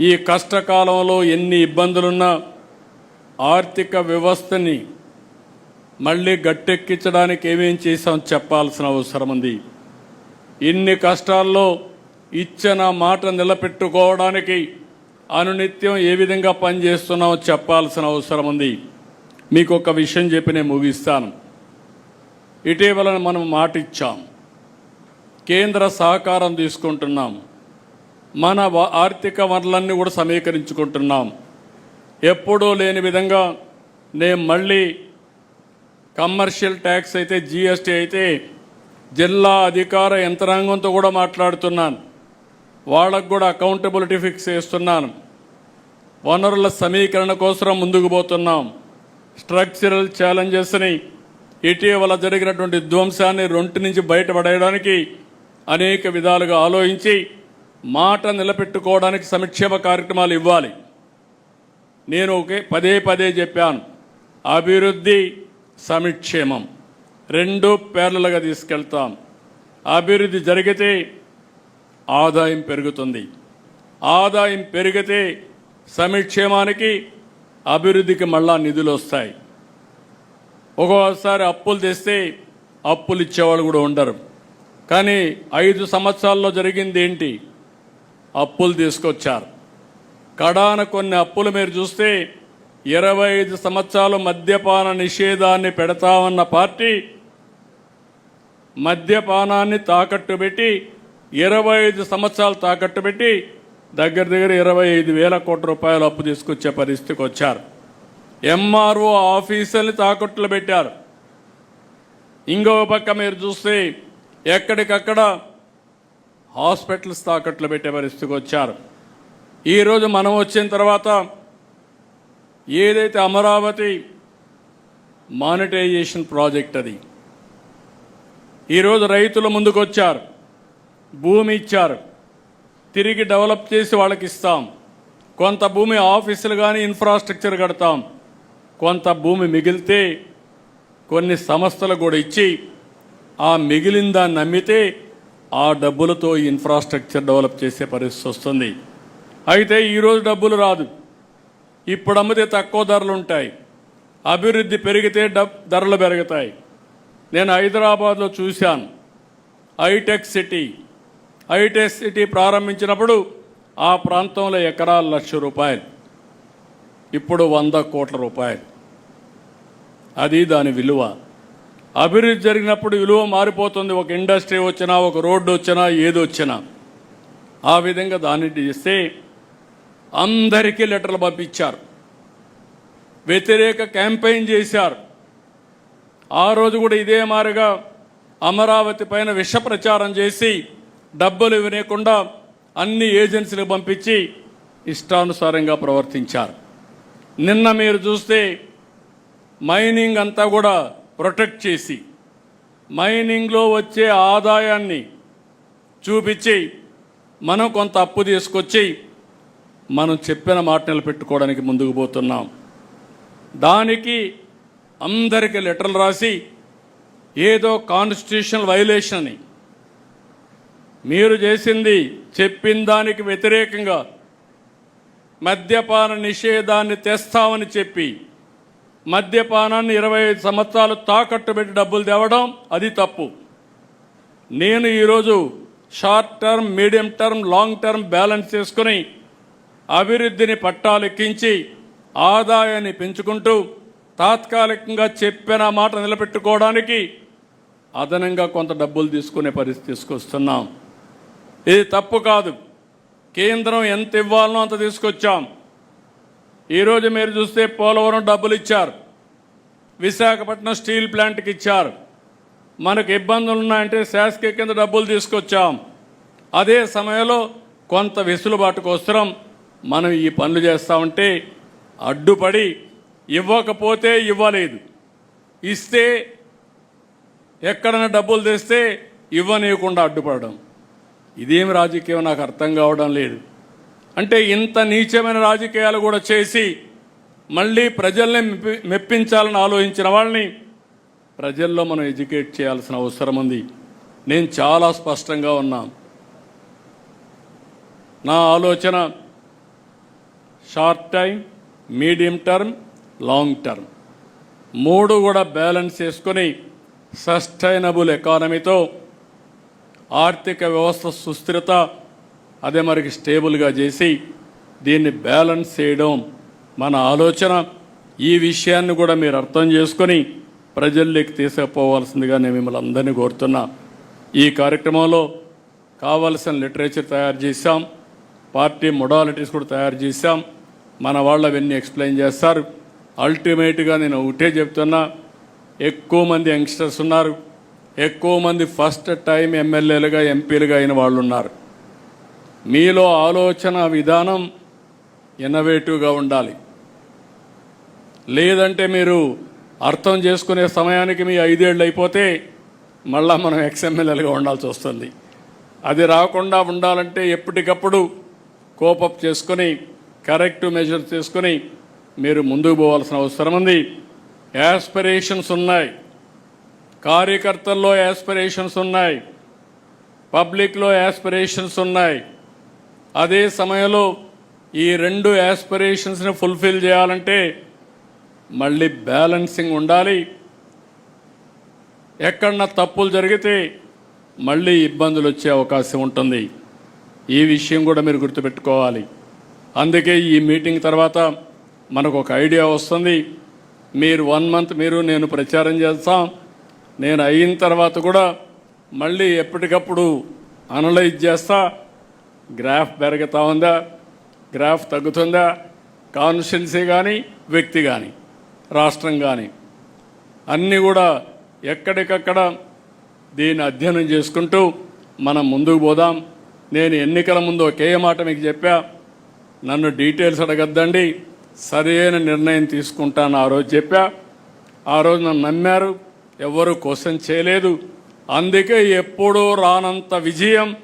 ఈ కష్టకాలంలో ఎన్ని ఇబ్బందులున్నా ఆర్థిక వ్యవస్థని మళ్ళీ గట్టెక్కించడానికి ఏమేం చేశాం చెప్పాల్సిన అవసరం ఉంది. ఇన్ని కష్టాల్లో ఇచ్చిన మాట నిలబెట్టుకోవడానికి అనునిత్యం ఏ విధంగా పనిచేస్తున్నామో చెప్పాల్సిన అవసరం ఉంది. మీకు ఒక విషయం చెప్పి నేను ముగిస్తాను. ఇటీవల మనం మాట ఇచ్చాం కేంద్ర సహకారం తీసుకుంటున్నాం. మన వ- ఆర్థిక వనరులన్నీ కూడా సమీకరించుకుంటున్నాం. ఎప్పుడూ లేని విధంగా నేను మళ్ళీ కమర్షియల్ ట్యాక్స్ అయితే జిఎస్టీ అయితే జిల్లా అధికార యంత్రాంగంతో కూడా మాట్లాడుతున్నాను. వాళ్ళకు కూడా అకౌంటబిలిటీ ఫిక్స్ చేస్తున్నాను. వనరుల సమీకరణ కోసం ముందుకు పోతున్నాం. స్ట్రక్చరల్ ఛాలెంజెస్ని ఇటీవల జరిగినటువంటి ధ్వంసాన్ని రొంటి నుంచి బయటపడేయడానికి అనేక విధాలుగా ఆలోచించి మాట నిలబెట్టుకోవడానికి సంక్షేమ కార్యక్రమాలు ఇవ్వాలి. నేను ఒకే పదే పదే చెప్పాను. అభివృద్ధి సంక్షేమం. రెండు పేర్లలుగా తీసుకెళ్తాం. అభివృద్ధి జరిగితే ఆదాయం పెరుగుతుంది. ఆదాయం పెరిగితే సంక్షేమానికి అభివృద్ధికి మళ్ళా నిధులు వస్తాయి. ఒక్కొక్కసారి అప్పులు తెస్తే అప్పులు ఇచ్చేవాళ్ళు కూడా ఉండరు. కానీ ఐదు సంవత్సరాల్లో జరిగింది ఏంటి? అప్పులు తీసుకొచ్చారు. కడాన కొన్ని అప్పులు మీరు చూస్తే ఇరవై ఐదు సంవత్సరాలు మద్యపాన నిషేధాన్ని పెడతామన్న పార్టీ మద్యపానాన్ని తాకట్టు పెట్టి ఇరవై ఐదు సంవత్సరాలు తాకట్టు పెట్టి దగ్గర దగ్గర ఇరవై ఐదు వేల కోట్ల రూపాయలు అప్పు తీసుకొచ్చే పరిస్థితికి వచ్చారు. ఎంఆర్ఓ ఆఫీసుల్ని తాకట్టులు పెట్టారు. ఇంకో పక్క మీరు చూస్తే ఎక్కడికక్కడ హాస్పిటల్స్ తాకట్లు పెట్టే పరిస్థితికి వచ్చారు? ఈరోజు మనం వచ్చిన తర్వాత ఏదైతే అమరావతి మానిటైజేషన్ ప్రాజెక్ట్ అది ఈరోజు రైతులు ముందుకొచ్చారు భూమి ఇచ్చారు తిరిగి డెవలప్ చేసి వాళ్ళకి ఇస్తాం. కొంత భూమి ఆఫీసులు కానీ ఇన్ఫ్రాస్ట్రక్చర్ కడతాం. కొంత భూమి మిగిలితే కొన్ని సంస్థలు కూడా ఇచ్చి ఆ మిగిలిన దాన్ని నమ్మితే ఆ డబ్బులతో ఇన్ఫ్రాస్ట్రక్చర్ డెవలప్ చేసే పరిస్థితి వస్తుంది. అయితే ఈరోజు డబ్బులు రాదు. ఇప్పుడు అమ్మితే తక్కువ ధరలు ఉంటాయి. అభివృద్ధి పెరిగితే డబ్ ధరలు పెరుగుతాయి. నేను హైదరాబాద్లో చూశాను. హైటెక్ సిటీ హైటెక్ సిటీ ప్రారంభించినప్పుడు ఆ ప్రాంతంలో ఎకరాలు లక్ష రూపాయలు. ఇప్పుడు వంద కోట్ల రూపాయలు. అది దాని విలువ. అభివృద్ధి జరిగినప్పుడు విలువ మారిపోతుంది. ఒక ఇండస్ట్రీ వచ్చినా ఒక రోడ్డు వచ్చినా ఏది వచ్చినా. ఆ విధంగా దాన్ని చేస్తే అందరికీ లెటర్లు పంపించారు. వ్యతిరేక క్యాంపెయిన్ చేశారు. ఆ రోజు కూడా ఇదే మారుగా అమరావతి పైన విష ప్రచారం చేసి డబ్బులు ఇవ్వలేకుండా అన్ని ఏజెన్సీలకు పంపించి ఇష్టానుసారంగా ప్రవర్తించారు. నిన్న మీరు చూస్తే మైనింగ్ అంతా కూడా ప్రొటెక్ట్ చేసి మైనింగ్లో వచ్చే ఆదాయాన్ని చూపించి మనం కొంత అప్పు తీసుకొచ్చి మనం చెప్పిన మాట నిలబెట్టుకోవడానికి ముందుకు పోతున్నాం. దానికి అందరికీ లెటర్లు రాసి ఏదో కాన్స్టిట్యూషనల్ వైలేషన్ అని మీరు చేసింది చెప్పిన దానికి వ్యతిరేకంగా మద్యపాన నిషేధాన్ని తెస్తామని చెప్పి మద్యపానాన్ని ఇరవై ఐదు సంవత్సరాలు తాకట్టు పెట్టి డబ్బులు తేవడం అది తప్పు. నేను ఈరోజు short term medium term long term balance చేసుకుని అభివృద్ధిని పట్టాలెక్కించి ఆదాయాన్ని పెంచుకుంటూ తాత్కాలికంగా చెప్పిన మాట నిలబెట్టుకోవడానికి అదనంగా కొంత డబ్బులు తీసుకునే పరిస్థితి తీసుకొస్తున్నాం. ఇది తప్పు కాదు. కేంద్రం ఎంత ఇవ్వాలనో అంత తీసుకొచ్చాం. ఈరోజు మీరు చూస్తే పోలవరం డబ్బులు ఇచ్చారు. విశాఖపట్నం స్టీల్ ప్లాంట్కి ఇచ్చారు. మనకు ఇబ్బందులు ఉన్నాయంటే శాసकीय కింద డబ్బులు తీసుకొచ్చాం. అదే సమయంలో కొంత వెసులుబాటు కోసం మనం ఈ పనులు చేస్తామంటే అడ్డుపడి ఇవ్వకపోతే ఇవ్వలేదు. ఇస్తే ఎక్కడైనా డబ్బులు తెస్తే ఇవ్వనీయకుండా అడ్డుపడడం. ఇదేం రాజకీయం నాకు అర్థం కావడం లేదు. అంటే ఇంత నీచమైన రాజకీయాలు కూడా చేసి మళ్ళీ ప్రజల్ని మెప్పి- మెప్పించాలని ఆలోచించిన వాళ్ళని ప్రజల్లో మనం ఎడ్యుకేట్ చేయాల్సిన అవసరం ఉంది. నేను చాలా స్పష్టంగా ఉన్నా. నా ఆలోచన short time medium term long term. మూడు కూడా బ్యాలెన్స్ చేసుకొని సస్టైనబుల్ ఎకానమీతో ఆర్థిక వ్యవస్థ సుస్థిరత అదే మరికి స్టేబుల్గా చేసి దీన్ని బ్యాలెన్స్ చేయడం మన ఆలోచన. ఈ విషయాన్ని కూడా మీరు అర్థం చేసుకొని ప్రజల్లోకి తీసుకుపోవాల్సిందిగా నేను మిమ్మల్ని అందరినీ కోరుతున్నా. ఈ కార్యక్రమంలో కావలసిన లిటరేచర్ తయారు చేశాం. పార్టీ మొడాలిటీస్ కూడా తయారు చేశాం. మన వాళ్ళు అవన్నీ ఎక్స్ప్లెయిన్ చేస్తారు. అల్టిమేట్గా నేను ఒకటే చెప్తున్నా ఎక్కువ మంది యంగ్స్టర్స్ ఉన్నారు. ఎక్కువ మంది ఫస్ట్ టైం ఎమ్మెల్యేలుగా ఎంపీలుగా అయిన వాళ్ళు ఉన్నారు. మీలో ఆలోచన విధానం ఇన్నోవేటివ్గా ఉండాలి. లేదంటే మీరు అర్థం చేసుకునే సమయానికి మీ ఐదేళ్ళు అయిపోతే మళ్ళా మనం ఎక్స్ఎమ్మెల్యేలుగా ఉండాల్సి వస్తుంది. అది రాకుండా ఉండాలంటే ఎప్పటికప్పుడు కోపప్ చేసుకొని కరెక్ట్ మెజర్ చేసుకొని మీరు ముందుకు పోవాల్సిన అవసరం ఉంది. యాస్పిరేషన్స్ ఉన్నాయి. కార్యకర్తల్లో యాస్పిరేషన్స్ ఉన్నాయి. పబ్లిక్లో యాస్పిరేషన్స్ ఉన్నాయి. అదే సమయంలో ఈ రెండు యాస్పిరేషన్స్ని ఫుల్ఫిల్ చేయాలంటే మళ్ళీ బ్యాలెన్సింగ్ ఉండాలి. ఎక్కడన్నా తప్పులు జరిగితే మళ్ళీ ఇబ్బందులు వచ్చే అవకాశం ఉంటుంది. ఈ విషయం కూడా మీరు గుర్తుపెట్టుకోవాలి. అందుకే ఈ మీటింగ్ తర్వాత మనకు ఒక ఐడియా వస్తుంది. మీరు వన్ మంత్ మీరు నేను ప్రచారం చేస్తాం. నేను అయిన తర్వాత కూడా మళ్ళీ ఎప్పటికప్పుడు అనలైజ్ చేస్తా. గ్రాఫ్ పెరుగుతూ ఉందా? గ్రాఫ్ తగ్గుతుందా? కాన్స్టిట్యున్సీ కానీ వ్యక్తి కానీ రాష్ట్రం కానీ అన్నీ కూడా ఎక్కడికక్కడ దీన్ని అధ్యయనం చేసుకుంటూ మనం ముందుకు పోదాం. నేను ఎన్నికల ముందు ఒకే మాట మీకు చెప్పా. నన్ను డీటెయిల్స్ అడగద్దండి. సరైన నిర్ణయం తీసుకుంటాను ఆ రోజు చెప్పా. ఆ రోజు నన్ను నమ్మారు. ఎవరు క్వశ్చన్ చేయలేదు. అందుకే ఎప్పుడూ రానంత విజయం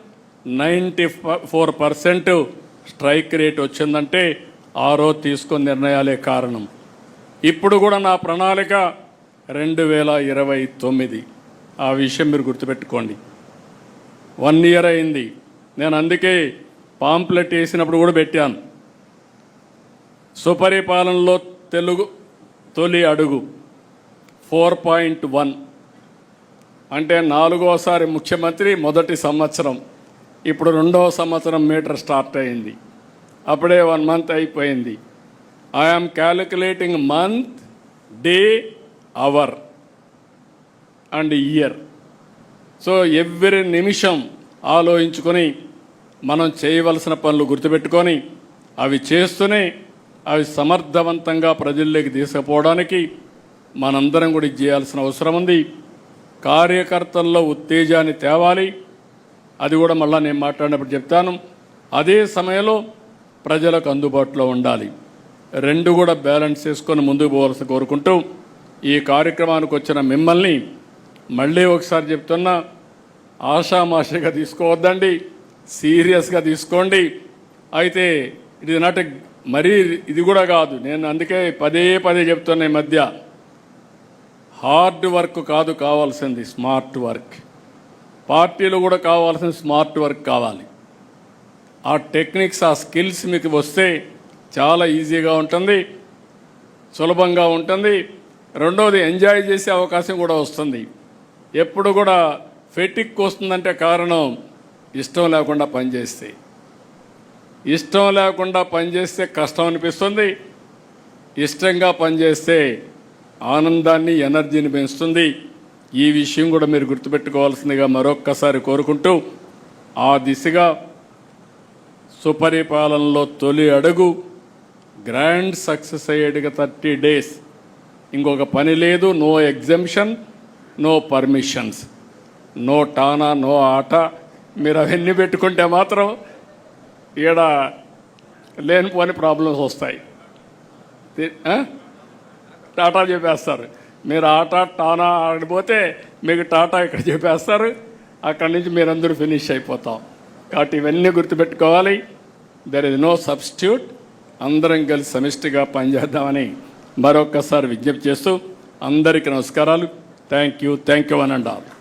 ninety four percent strike rate వచ్చిందంటే ఆ రోజు తీసుకున్న నిర్ణయాలే కారణం. ఇప్పుడు కూడా నా ప్రణాళిక రెండు వేల ఇరవై తొమ్మిది. ఆ విషయం మీరు గుర్తుపెట్టుకోండి. వన్ ఇయర్ అయింది. నేను అందుకే పాంప్లెట్ వేసినప్పుడు కూడా పెట్టాను. సుపరిపాలనలో తెలుగు తొలి అడుగు ఫోర్ పాయింట్ వన్. అంటే నాలుగోసారి ముఖ్యమంత్రి మొదటి సంవత్సరం. ఇప్పుడు రెండవ సంవత్సరం మీటర్ స్టార్ట్ అయింది. అప్పుడే వన్ మంత్ అయిపోయింది. I'm calculating month day hour and year so every నిమిషం ఆలోచించుకొని మనం చేయవలసిన పనులు గుర్తుపెట్టుకొని అవి చేస్తూనే అవి సమర్థవంతంగా ప్రజల్లోకి తీసుకుపోవడానికి మనందరం కూడా చేయాల్సిన అవసరం ఉంది. కార్యకర్తల్లో ఉత్తేజాన్ని తేవాలి. అది కూడా మళ్ళీ నేను మాట్లాడినప్పుడు చెప్తాను. అదే సమయంలో ప్రజలకు అందుబాటులో ఉండాలి. రెండు కూడా బ్యాలెన్స్ చేసుకొని ముందుకు పోవాల్సి కోరుకుంటూ ఈ కార్యక్రమానికి వచ్చిన మిమ్మల్ని మళ్ళీ ఒకసారి చెప్తున్నా ఆషామాషిగా తీసుకోవద్దండి సీరియస్గా తీసుకోండి. అయితే ఇది నాటి మరీ ఇది కూడా కాదు. నేను అందుకే పదే పదే చెప్తున్నా ఈ మధ్య. హార్డ్ వర్క్ కాదు కావాల్సింది స్మార్ట్ వర్క్. పార్టీలు కూడా కావాల్సిన స్మార్ట్ వర్క్ కావాలి. ఆ టెక్నిక్స్ ఆ స్కిల్స్ మీకు వస్తే చాలా ఈజీగా ఉంటుంది సులభంగా ఉంటుంది. రెండవది ఎంజాయ్ చేసే అవకాశం కూడా వస్తుంది. ఎప్పుడు కూడా ఫెటిక్ వస్తుందంటే కారణం ఇష్టం లేకుండా పనిచేస్తే. ఇష్టం లేకుండా పనిచేస్తే కష్టం అనిపిస్తుంది. ఇష్టంగా పనిచేస్తే ఆనందాన్ని ఎనర్జీని పెంచుతుంది. ఈ విషయం కూడా మీరు గుర్తుపెట్టుకోవాల్సిందిగా మరొక్కసారి కోరుకుంటూ ఆ దిశగా సుపరిపాలనలో తొలి అడుగు గ్రాండ్ సక్సెస్ అయ్యేటిగా థర్టీ డేస్. ఇంకొక పని లేదు no exemption no permissions. No టానా no ఆట. మీరు అవన్నీ పెట్టుకుంటే మాత్రం ఈడ లేనిపోని ప్రాబ్లమ్స్ వస్తాయి. టాటా చెప్పేస్తారు. మీరు ఆట టానా ఆడిపోతే మీకు టాటా ఇక్కడ చెప్పేస్తారు. అక్కడి నుంచి మీరందరూ ఫినిష్ అయిపోతాం. కాబట్టి ఇవన్నీ గుర్తుపెట్టుకోవాలి. దెర్ ఇస్ నో సబ్స్టిట్యూట్ అందరం కలిసి సమిష్టిగా పనిచేద్దామని మరొక్కసారి విజ్ఞప్తి చేస్తూ అందరికీ నమస్కారాలు. థ్యాంక్ యూ థ్యాంక్ యూ అని అంటారు